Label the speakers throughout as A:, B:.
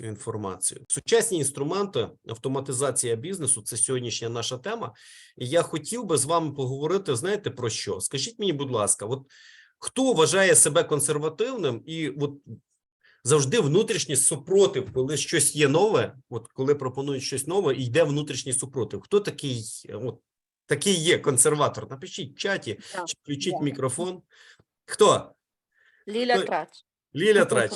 A: цю інформацію. Сучасні інструменти автоматизація бізнесу це сьогоднішня наша тема. І я хотів би з вами поговорити. Знаєте про що? Скажіть мені, будь ласка, от хто вважає себе консервативним і от завжди внутрішній супротив, коли щось є нове, от коли пропонують щось нове, і йде внутрішній супротив. Хто такий? От такий є консерватор? Напишіть в чаті,
B: Так,
A: чи включіть мікрофон. Хто?
B: Ліля
A: Ой.
B: Трач.
A: Ліля Трач.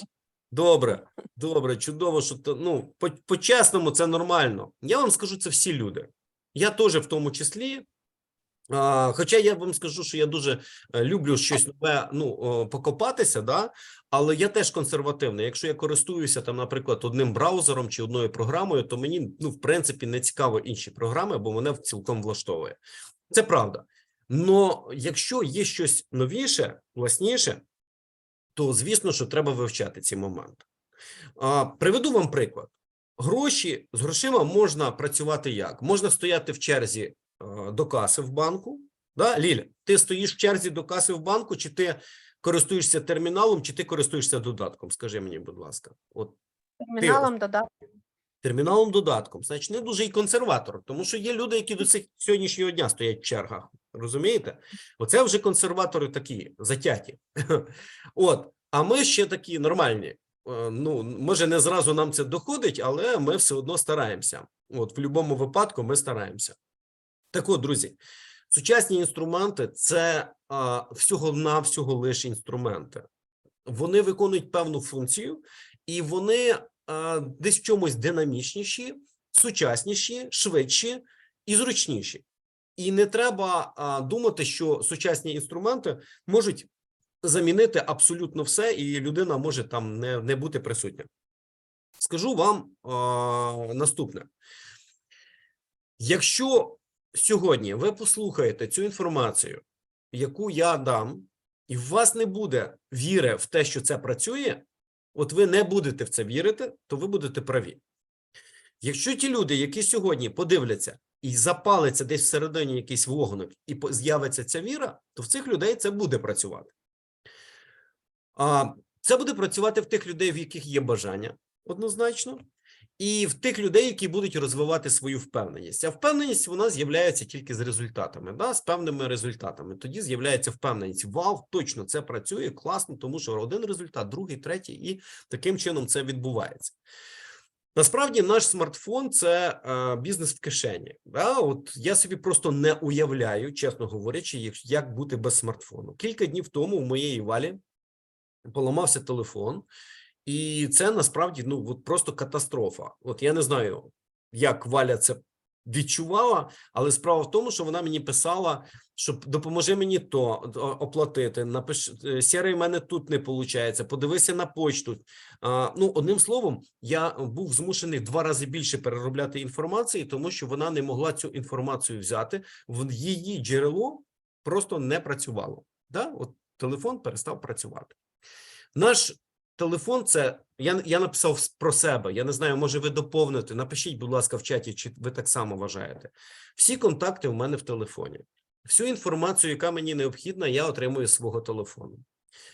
A: Добре, добре, чудово, що то, ну, по- по-чесному це нормально. Я вам скажу, це всі люди. Я теж в тому числі. А, хоча я вам скажу, що я дуже е, люблю щось нове, ну, покопатися, да? але я теж консервативний. Якщо я користуюся там, наприклад, одним браузером чи одною програмою, то мені, ну, в принципі, не цікаво інші програми, бо мене цілком влаштовує. Це правда. Но якщо є щось новіше, власніше, то звісно, що треба вивчати ці моменти. Приведу вам приклад: гроші з грошима можна працювати як? Можна стояти в черзі до каси в банку. Да? Ліля, ти стоїш в черзі до каси в банку, чи ти користуєшся терміналом, чи ти користуєшся додатком? Скажи мені, будь ласка, от
B: Терміналом додав.
A: Терміналом додатком, значить, не дуже і консерватор, тому що є люди, які до цих сьогоднішнього дня стоять в чергах. Розумієте? Оце вже консерватори такі затяті. От, а ми ще такі нормальні. Е, Ну, може, не зразу нам це доходить, але ми все одно стараємося. От, в будь-якому випадку ми стараємося. Так от, друзі, сучасні інструменти це а, всього-навсього лише інструменти. Вони виконують певну функцію, і вони десь в чомусь динамічніші, сучасніші, швидші і зручніші. І не треба думати, що сучасні інструменти можуть замінити абсолютно все, і людина може там не, не бути присутня. Скажу вам а, наступне: якщо сьогодні ви послухаєте цю інформацію, яку я дам, і у вас не буде віри в те, що це працює, от ви не будете в це вірити, то ви будете праві. Якщо ті люди, які сьогодні подивляться і запалиться десь всередині якийсь вогник, і з'явиться ця віра, то в цих людей це буде працювати. А це буде працювати в тих людей, в яких є бажання, однозначно, і в тих людей, які будуть розвивати свою впевненість. А впевненість вона з'являється тільки з результатами, да, з певними результатами. Тоді з'являється впевненість. Вау, точно це працює класно, тому що один результат, другий, третій, і таким чином це відбувається. Насправді, наш смартфон це е, бізнес в кишені. Да? От я собі просто не уявляю, чесно говорячи, як, бути без смартфону. Кілька днів тому у моєї валі поламався телефон, і це насправді ну от просто катастрофа. От я не знаю, як Валя це відчувала, але справа в тому, що вона мені писала, що допоможи мені то оплатити. Напиш е, сірий, мене тут не виходить. Подивися на почту. А, ну, одним словом, я був змушений два рази більше переробляти інформації, тому що вона не могла цю інформацію взяти. В її джерело просто не працювало. Да? От телефон перестав працювати. Наш телефон це я, я написав про себе. Я не знаю, може ви доповните. Напишіть, будь ласка, в чаті, чи ви так само вважаєте. Всі контакти в мене в телефоні. Всю інформацію, яка мені необхідна, я отримую з свого телефону.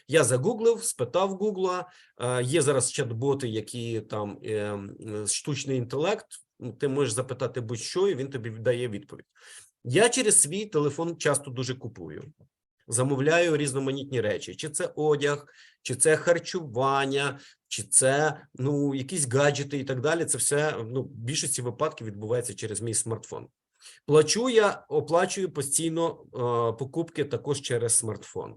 A: Я загуглив, спитав Гугла. е, Є зараз чат-боти, які там е, штучний інтелект. Ти можеш запитати будь-що, і він тобі дає відповідь. Я через свій телефон часто дуже купую. Замовляю різноманітні речі: чи це одяг, чи це харчування, чи це ну якісь гаджети і так далі. Це все ну в більшості випадків відбувається через мій смартфон. Плачу я оплачую постійно е, покупки також через смартфон.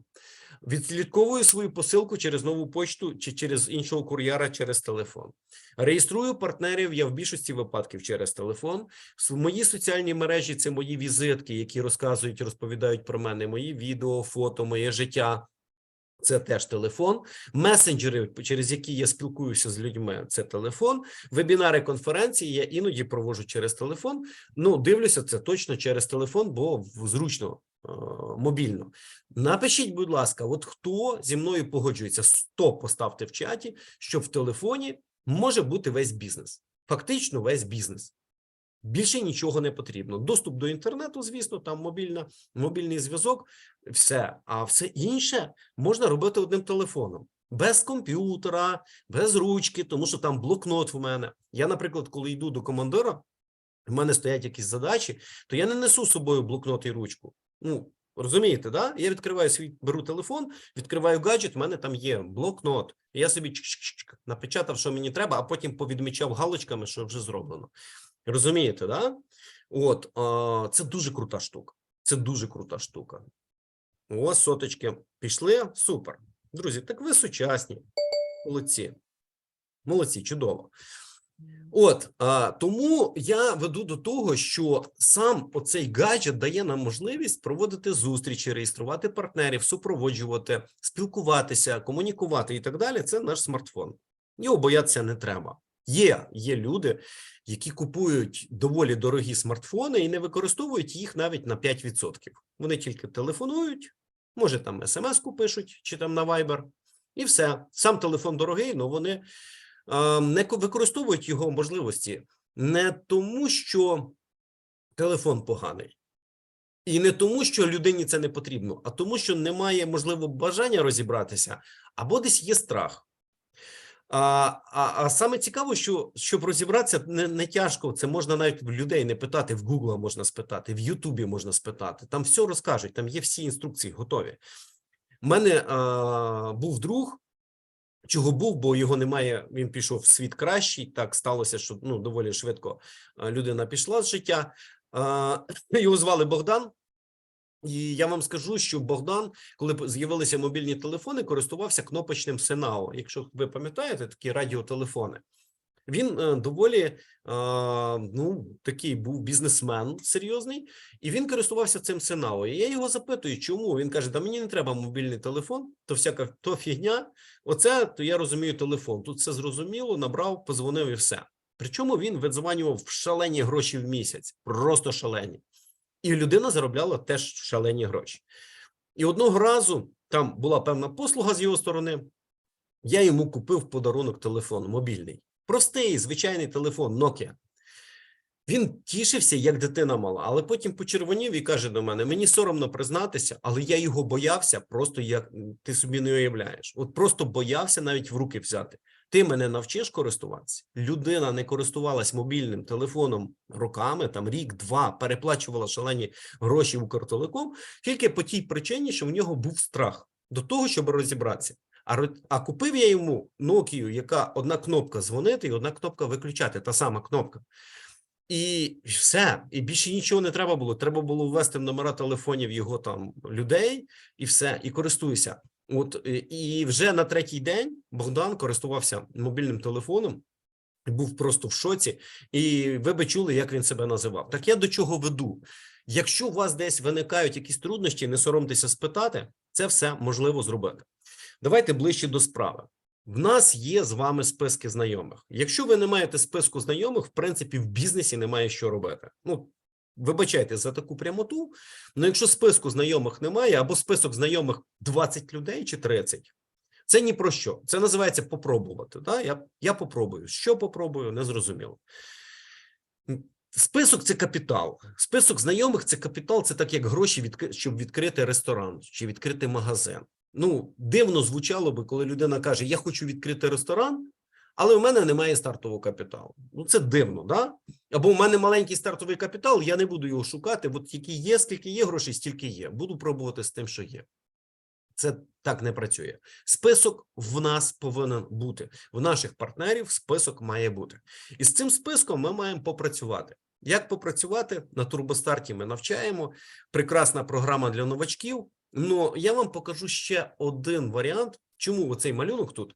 A: Відслідковую свою посилку через нову почту чи через іншого кур'єра через телефон. Реєструю партнерів я в більшості випадків через телефон. С- Мої соціальні мережі це мої візитки, які розказують, розповідають про мене, мої відео, фото, моє життя. Це теж телефон. Месенджери, через які я спілкуюся з людьми, це телефон. Вебінари, конференції я іноді проводжу через телефон. Ну, дивлюся, це точно через телефон, бо зручно, мобільно. Напишіть, будь ласка, от хто зі мною погоджується? 100 поставте в чаті, що в телефоні може бути весь бізнес. Фактично, весь бізнес. Більше нічого не потрібно. Доступ до інтернету, звісно, там мобільна, мобільний зв'язок, все. А все інше можна робити одним телефоном. без комп'ютера, без ручки, тому що там блокнот в мене. Я, наприклад, коли йду до командира, в мене стоять якісь задачі, то я не несу з собою блокнот і ручку. Ну, розумієте, да? Я відкриваю свій, беру телефон, відкриваю гаджет, в мене там є блокнот. Я собі напечатав, що мені треба, а потім повідмічав галочками, що вже зроблено. Розумієте, да? От, а, це дуже крута штука. Це дуже крута штука. О, соточки пішли. Супер. Друзі, так ви сучасні. Молодці. Молодці, чудово. От а, тому я веду до того, що сам оцей гаджет дає нам можливість проводити зустрічі, реєструвати партнерів, супроводжувати, спілкуватися, комунікувати і так далі. Це наш смартфон. Його боятися не треба. Є, є люди, які купують доволі дорогі смартфони і не використовують їх навіть на 5%. Вони тільки телефонують, може там смс-ку пишуть чи там на Viber, і все. Сам телефон дорогий, але вони не ко- використовують його можливості не тому, що телефон поганий, і не тому, що людині це не потрібно, а тому, що немає можливо бажання розібратися, або десь є страх. А, а, а саме цікаво, що щоб розібратися, не, не тяжко. Це можна навіть в людей не питати, в Гугла можна спитати, в Ютубі можна спитати. Там все розкажуть, там є всі інструкції готові. У мене а, був друг, чого був, бо його немає. Він пішов в світ кращий. Так сталося, що ну доволі швидко людина пішла з життя. А, його звали Богдан. І я вам скажу, що Богдан, коли з'явилися мобільні телефони, користувався кнопочним Сенао. Якщо ви пам'ятаєте, такі радіотелефони. Він е, доволі е, ну такий був бізнесмен серйозний, і він користувався цим Сенао. Я його запитую, чому він каже: да мені не треба мобільний телефон, то всяка то фігня. Оце то я розумію телефон. Тут все зрозуміло, набрав, позвонив і все. Причому він видзванював шалені гроші в місяць, просто шалені. І людина заробляла теж шалені гроші. І одного разу там була певна послуга з його сторони. Я йому купив подарунок телефон мобільний. Простий, звичайний телефон Nokia. Він тішився, як дитина мала, але потім почервонів і каже до мене: мені соромно признатися, але я його боявся, просто як ти собі не уявляєш. От просто боявся навіть в руки взяти. Ти мене навчиш користуватися. Людина не користувалась мобільним телефоном роками, там рік-два, переплачувала шалені гроші в Укртелеком, тільки по тій причині, що в нього був страх до того, щоб розібратися. А, а купив я йому Nokia, яка одна кнопка дзвонити і одна кнопка виключати, та сама кнопка. І все, і більше нічого не треба було. Треба було ввести в номера телефонів його там людей, і все, і користуйся. От е, і вже на третій день Богдан користувався мобільним телефоном, був просто в шоці. І ви би чули, як він себе називав. Так я до чого веду? Якщо у вас десь виникають якісь труднощі, не соромтеся спитати, це все можливо зробити. Давайте ближче до справи. В нас є з вами списки знайомих. Якщо ви не маєте списку знайомих, в принципі, в бізнесі немає що робити. Ну, вибачайте за таку прямоту. але якщо списку знайомих немає, або список знайомих 20 людей чи 30, це ні про що. Це називається попробувати. Да? Я, я попробую. Що попробую, не зрозуміло. Список це капітал. Список знайомих це капітал, це так як гроші, щоб відкрити ресторан чи відкрити магазин. Ну, дивно звучало би, коли людина каже: Я хочу відкрити ресторан, але в мене немає стартового капіталу. Ну, це дивно, да? Або в мене маленький стартовий капітал, я не буду його шукати. От які є, скільки є грошей, стільки є. Буду пробувати з тим, що є. Це так не працює. Список в нас повинен бути. В наших партнерів список має бути. І з цим списком ми маємо попрацювати. Як попрацювати на турбостарті? Ми навчаємо. Прекрасна програма для новачків. Ну я вам покажу ще один варіант, чому оцей малюнок тут.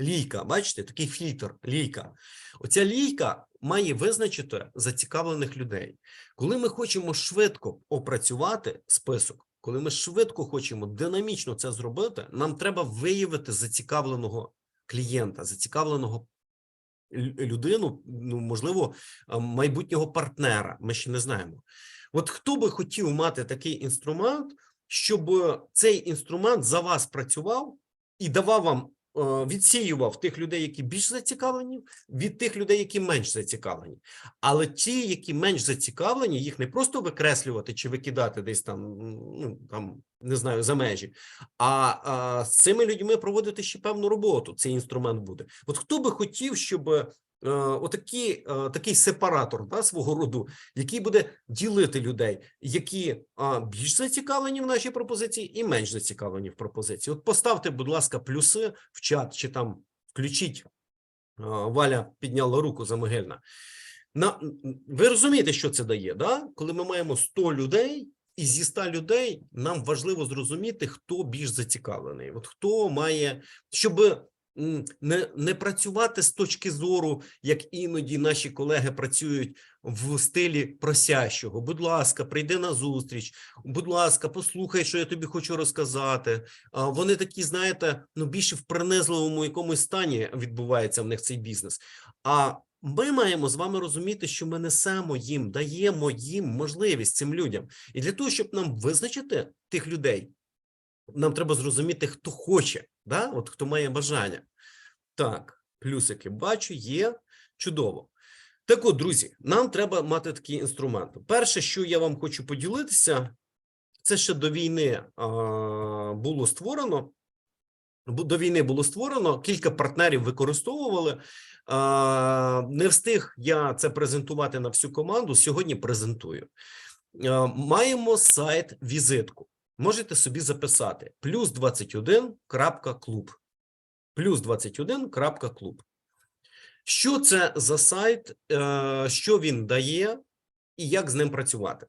A: Лійка, бачите, такий фільтр, лійка. Оця лійка має визначити зацікавлених людей. Коли ми хочемо швидко опрацювати список, коли ми швидко хочемо динамічно це зробити, нам треба виявити зацікавленого клієнта, зацікавленого людину, ну можливо, майбутнього партнера. Ми ще не знаємо. От хто би хотів мати такий інструмент, щоб цей інструмент за вас працював і давав вам відсіював тих людей, які більш зацікавлені, від тих людей, які менш зацікавлені. Але ті, які менш зацікавлені, їх не просто викреслювати чи викидати десь там, ну там не знаю, за межі, а, а з цими людьми проводити ще певну роботу. Цей інструмент буде. От хто би хотів, щоб е, отакі, е, такий сепаратор да, свого роду, який буде ділити людей, які більш зацікавлені в нашій пропозиції і менш зацікавлені в пропозиції. От поставте, будь ласка, плюси в чат чи там включіть. Валя підняла руку замогильна. На, ви розумієте, що це дає? Да? Коли ми маємо 100 людей, і зі 100 людей нам важливо зрозуміти, хто більш зацікавлений. От хто має, щоб не, не працювати з точки зору, як іноді наші колеги працюють в стилі просящого. Будь ласка, прийди на зустріч. Будь ласка, послухай, що я тобі хочу розказати. А, Вони такі, знаєте, ну більше в принизливому якомусь стані відбувається в них цей бізнес. А ми маємо з вами розуміти, що ми несемо їм, даємо їм можливість цим людям. І для того, щоб нам визначити тих людей, нам треба зрозуміти, хто хоче, да? От хто має бажання. Так, плюсики бачу, є чудово. Так от, друзі, нам треба мати такі інструменти. Перше, що я вам хочу поділитися, це ще до війни а, було створено. До війни було створено, кілька партнерів використовували. Не встиг я це презентувати на всю команду. Сьогодні презентую. Маємо сайт візитку. Можете собі записати плюс 21.клуб. Плюс 21.клуб. Що це за сайт, е, що він дає і як з ним працювати?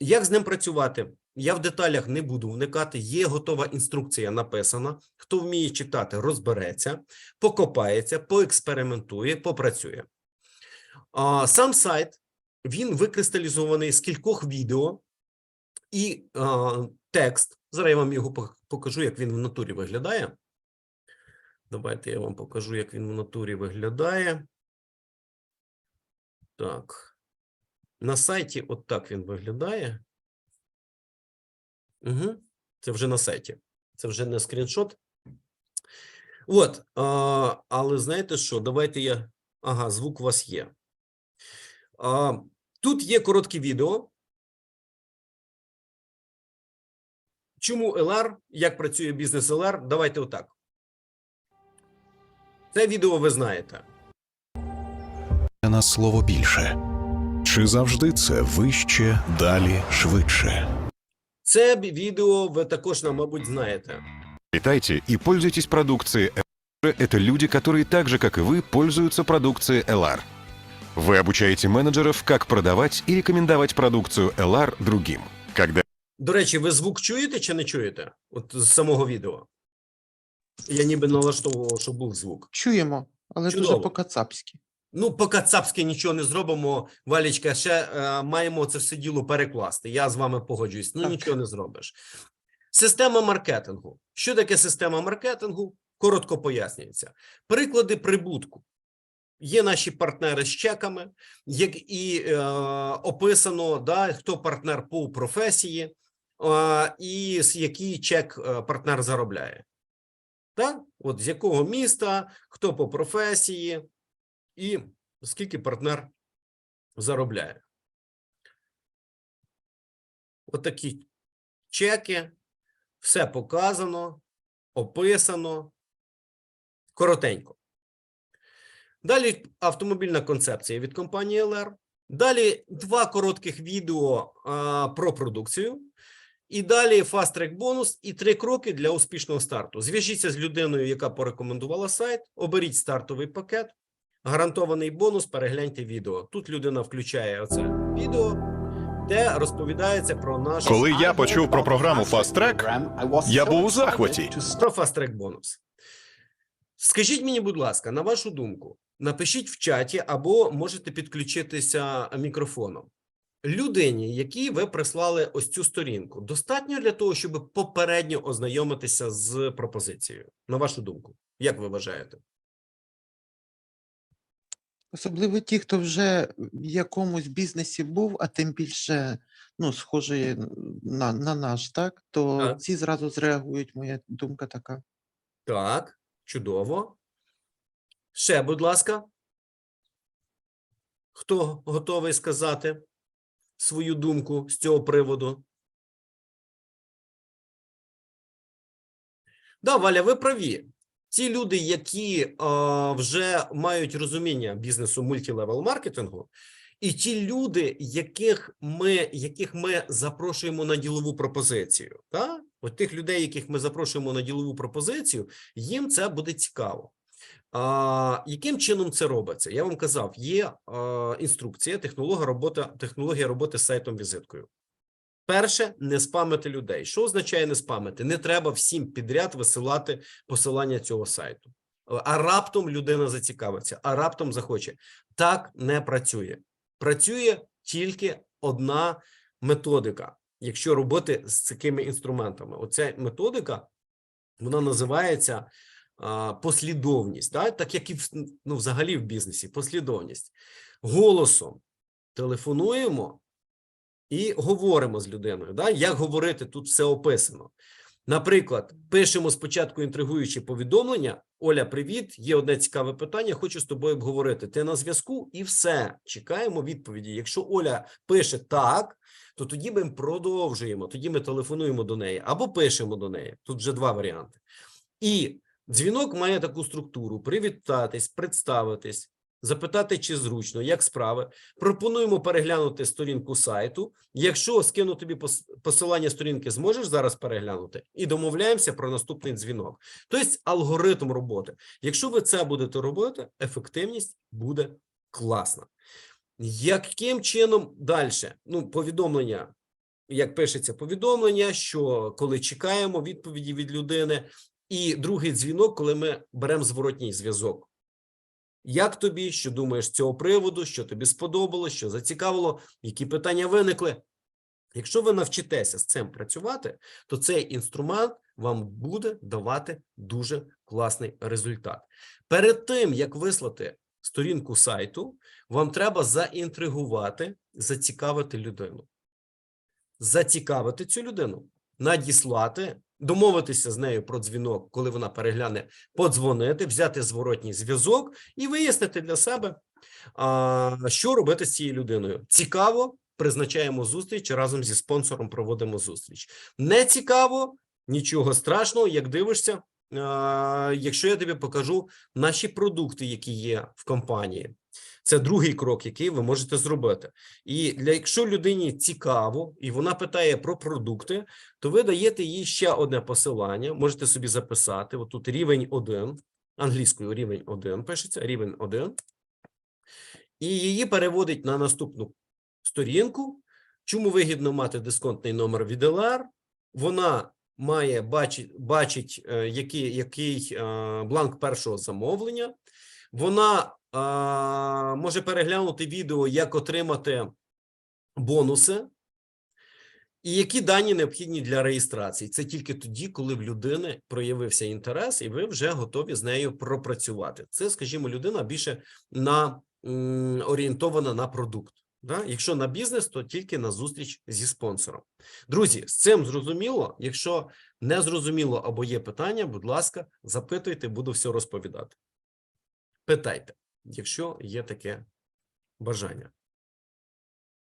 A: Як з ним працювати? Я в деталях не буду вникати. Є готова інструкція написана. Хто вміє читати, розбереться, покопається, поекспериментує, попрацює. Сам сайт він викристалізований з кількох відео і текст. Зараз я вам його покажу, як він в натурі виглядає. Давайте я вам покажу, як він в натурі виглядає. Так. На сайті от так він виглядає. Угу. Це вже на сайті. Це вже не скріншот. От, а, але знаєте що? Давайте я. Ага, звук у вас є. А, тут є коротке відео. Чому ЛР? Як працює бізнес ЛР? Давайте отак. Це відео ви знаєте.
C: для нас слово більше? Чи завжди це вище, далі, швидше?
A: Це бі- відео ви також, нам, мабуть, знаєте.
D: Читайте и пользуйтесь продукцией LR. Это люди, которые так же, как и вы, пользуются продукцией LR. Вы обучаете менеджеров, как продавать и рекомендовать продукцию LR другим. Когда
A: до речі, ви звук чуєте чи не чуєте? От з самого відео. Я ніби налаштовував, щоб був звук.
E: Чуємо, але
A: Чудово.
E: дуже по-кацапськи.
A: Ну, по кацапськи нічого не зробимо. Валічка, ще е, маємо це все діло перекласти. Я з вами погоджуюсь. Ну,
E: Так.
A: нічого не зробиш. Система маркетингу. Що таке система маркетингу? Коротко пояснюється. Приклади прибутку. Є наші партнери з чеками, як і е, описано, да, хто партнер по професії, і з який чек е, партнер заробляє. Так? От з якого міста, хто по професії, і скільки партнер заробляє. Отакі чеки, все показано, описано коротенько. Далі автомобільна концепція від компанії LR. Далі два коротких відео а, про продукцію. І далі фаст-трек бонус і три кроки для успішного старту. Зв'яжіться з людиною, яка порекомендувала сайт, оберіть стартовий пакет, гарантований бонус, перегляньте відео. Тут людина включає оце відео, де розповідається про наш
C: Коли я почув про програму Fast Track, я був у захваті.
A: про фаст-трек бонус. Скажіть мені, будь ласка, на вашу думку, напишіть в чаті або можете підключитися мікрофоном. Людині, якій ви прислали ось цю сторінку, достатньо для того, щоб попередньо ознайомитися з пропозицією. На вашу думку, як ви вважаєте?
E: Особливо ті, хто вже в якомусь бізнесі був, а тим більше ну, схожий на, на наш, так? То
A: Так.
E: ці зразу зреагують, моя думка така.
A: Так, Чудово. Ще, будь ласка. Хто готовий сказати свою думку з цього приводу? Да, Валя, ви праві. Ті люди, які е, вже мають розуміння бізнесу мультилевел маркетингу, і ті люди, яких ми, яких ми запрошуємо на ділову пропозицію, та? От тих людей, яких ми запрошуємо на ділову пропозицію, їм це буде цікаво. А, яким чином це робиться? Я вам казав, є а, інструкція, технологія роботи, технологія роботи з сайтом візиткою. Перше, не спамити людей. Що означає не спамити? Не треба всім підряд висилати посилання цього сайту. А раптом людина зацікавиться, а раптом захоче. Так не працює. Працює тільки одна методика, якщо робити з такими інструментами. Оця методика, вона називається послідовність, да? так як і в, ну, взагалі в бізнесі, послідовність. Голосом телефонуємо і говоримо з людиною. Да? Як говорити, тут все описано. Наприклад, пишемо спочатку інтригуючі повідомлення. Оля, привіт, є одне цікаве питання. Хочу з тобою обговорити. Ти на зв'язку, і все. Чекаємо відповіді. Якщо Оля пише так, то тоді ми продовжуємо. Тоді ми телефонуємо до неї або пишемо до неї. Тут вже два варіанти. І дзвінок має таку структуру: привітатись, представитись, запитати, чи зручно, як справи. Пропонуємо переглянути сторінку сайту. Якщо скину тобі посилання сторінки, зможеш зараз переглянути і домовляємося про наступний дзвінок. Тобто алгоритм роботи. Якщо ви це будете робити, ефективність буде класна. Яким чином далі? Ну, повідомлення, як пишеться повідомлення, що коли чекаємо відповіді від людини, і другий дзвінок, коли ми беремо зворотній зв'язок. Як тобі, що думаєш з цього приводу, що тобі сподобалось, що зацікавило, які питання виникли? Якщо ви навчитеся з цим працювати, то цей інструмент вам буде давати дуже класний результат. Перед тим, як вислати сторінку сайту, вам треба заінтригувати, зацікавити людину. Зацікавити цю людину, надіслати, домовитися з нею про дзвінок, коли вона перегляне, подзвонити, взяти зворотній зв'язок і вияснити для себе, що робити з цією людиною. Цікаво, призначаємо зустріч разом зі спонсором проводимо зустріч. Не цікаво, нічого страшного, як дивишся. Якщо я тобі покажу наші продукти, які є в компанії, це другий крок, який ви можете зробити. І для якщо людині цікаво і вона питає про продукти, то ви даєте їй ще одне посилання. Можете собі записати. Отут рівень 1, англійською рівень 1 пишеться, рівень 1. І її переводить на наступну сторінку. Чому вигідно мати дисконтний номер від LR? Вона має бачить, бачить е, який, який е, бланк першого замовлення. Вона е, може переглянути відео, як отримати бонуси, і які дані необхідні для реєстрації. Це тільки тоді, коли в людини проявився інтерес, і ви вже готові з нею пропрацювати. Це, скажімо, людина більше на орієнтована на продукт. Да? Якщо на бізнес, то тільки на зустріч зі спонсором. Друзі, з цим зрозуміло. Якщо не зрозуміло або є питання, будь ласка, запитуйте, буду все розповідати. Питайте, якщо є таке бажання.